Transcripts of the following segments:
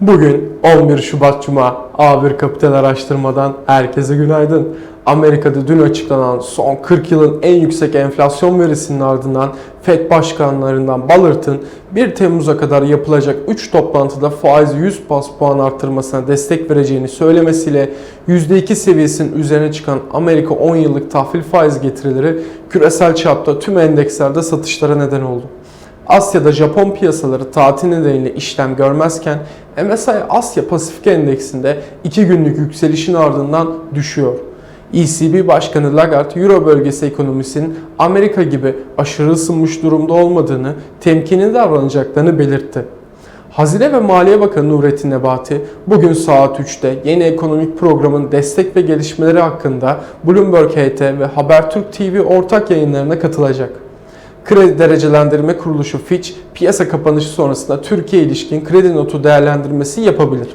Bugün 11 Şubat Cuma A1 Kapital Araştırma'dan herkese günaydın. Amerika'da dün açıklanan son 40 yılın en yüksek enflasyon verisinin ardından FED başkanlarından Ballart'ın 1 Temmuz'a kadar yapılacak 3 toplantıda faizi 100 bas puan arttırmasına destek vereceğini söylemesiyle %2 seviyesinin üzerine çıkan Amerika 10 yıllık tahvil faiz getirileri küresel çapta tüm endekslerde satışlara neden oldu. Asya'da Japon piyasaları tatil nedeniyle işlem görmezken MSCI Asya Pasifik Endeksinde 2 günlük yükselişin ardından düşüyor. ECB Başkanı Lagarde, Euro bölgesi ekonomisinin Amerika gibi aşırı ısınmış durumda olmadığını, temkinli davranacaklarını belirtti. Hazine ve Maliye Bakanı Nurettin Nebati bugün saat 3'te yeni ekonomik programın destek ve gelişmeleri hakkında Bloomberg HT ve Habertürk TV ortak yayınlarına katılacak. Kredi Derecelendirme Kuruluşu Fitch, piyasa kapanışı sonrasında Türkiye ilişkin kredi notu değerlendirmesi yapabilir.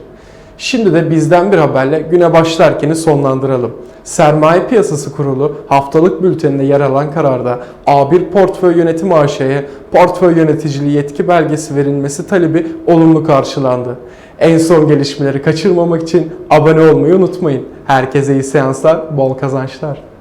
Şimdi de bizden bir haberle güne başlarkeni sonlandıralım. Sermaye Piyasası Kurulu haftalık bülteninde yer alan kararda A1 Portföy Yönetimi AŞ'ye portföy yöneticiliği yetki belgesi verilmesi talebi olumlu karşılandı. En son gelişmeleri kaçırmamak için abone olmayı unutmayın. Herkese iyi seanslar, bol kazançlar.